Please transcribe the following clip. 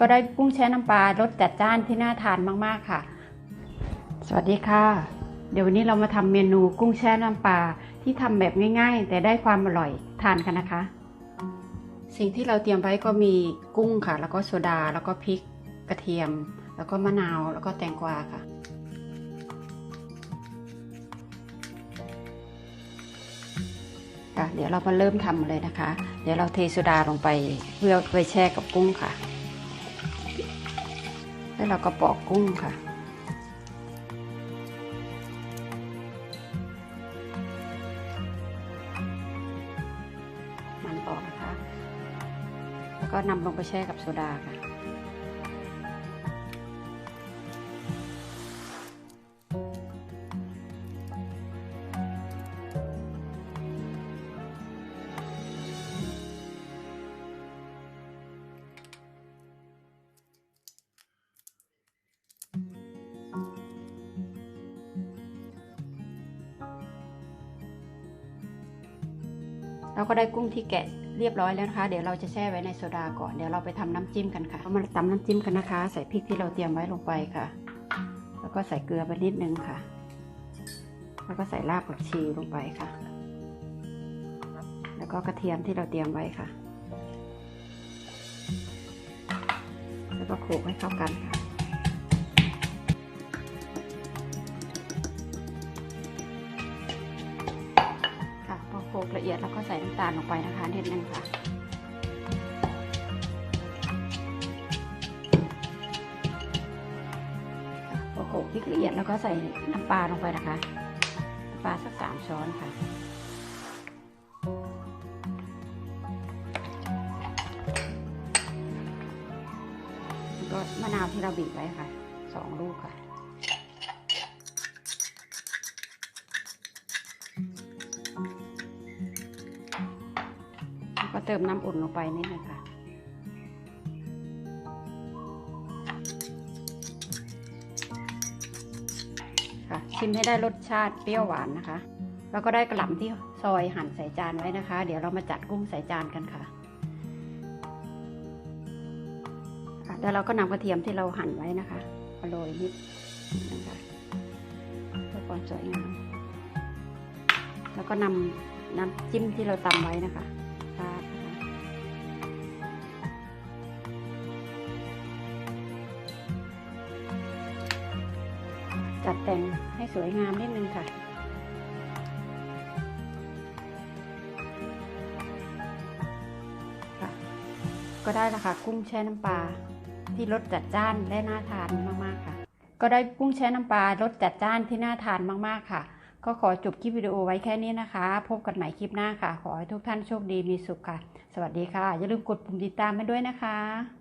ก็ได้กุ้งแช่น้ำปลารสจัดจ้านที่น่าทานมากๆค่ะ สวัสดีค่ะ เดี๋ยววันนี้เรามาทำเมนูกุ้งแช่น้ำปลาที่ทำแบบง่าย ๆ แต่ได้ความอร่อยทานกันนะคะ สิ่งที่เราเตรียมไว้ก็มีกุ้งค่ะ แล้วก็โซดาแล้วก็พริกกระเทียม แล้วก็มะนาวแล้วก็แตงกวาค่ะค่ะเดี๋ยวเรามาเริ่มทำเลยนะคะ เดี๋ยวเราเทโซดาลงไปเพื่อไปแช่กับกุ้งค่ะ แล้วเราก็ปอกกุ้งค่ะ มันออกนะคะ แล้วก็นำลงไปแช่กับโซดาค่ะ เราก็ได้กุ้งที่แกะเรียบร้อยแล้วนะคะ เดี๋ยวเราจะแช่ไว้ในโซดาก่อน เดี๋ยวเราไปทำน้ำจิ้มกันค่ะเรามาตำน้ำจิ้มกันนะคะ ใส่พริกที่เราเตรียมไว้ลงไปค่ะ แล้วก็ใส่เกลือไปนิดนึงค่ะ แล้วก็ใส่รากผักชีลงไปค่ะ แล้วก็กระเทียมที่เราเตรียมไว้ค่ะ แล้วก็โขลกให้เข้ากันค่ะ กละเอียดแล้วก็ใส่น้ำตาลลงไปนะคะนิดนึงค่ะพอโขกพริกละเอียดแล้วก็ใส่น้ำปลาลงไปนะคะน้ำปลาสักสามช้อนค่ะแล้วก็มะนาวที่เราบีบไว้ค่ะสองลูกค่ะ ติมน้ำอุ่นลงไปนิดนึงค่ะ ค่ะ ชิมให้ได้รสชาติเปรี้ยวหวานนะคะ แล้วก็ได้กระหล่ำที่ซอยหั่นใส่จานไว้นะคะ เดี๋ยวเรามาจัดกุ้งใส่จานกันค่ะแล้วเราก็นำกระเทียมที่เราหั่นไว้นะคะมาโรยนิดนะคะเพื่อความสวยงาม แล้วก็นำน้ำจิ้มที่เราตำไว้นะคะัดแต่งให้สวยงามนิดนึงค่ะ ก็ได้ละค่ะกุ้งแช่น้ำปลาที่รสจัดจ้านและน่าทานมากๆค่ะ ก็ได้กุ้งแช่น้ำปลารสจัดจ้านที่น่าทานมากๆค่ะ ก็ขอจบคลิปวิดีโอไว้แค่นี้นะคะ พบกันใหม่คลิปหน้าค่ะ ขอให้ทุกท่านโชคดีมีสุขค่ะ สวัสดีค่ะ อย่าลืมกดปุ่มติดตามให้ด้วยนะคะ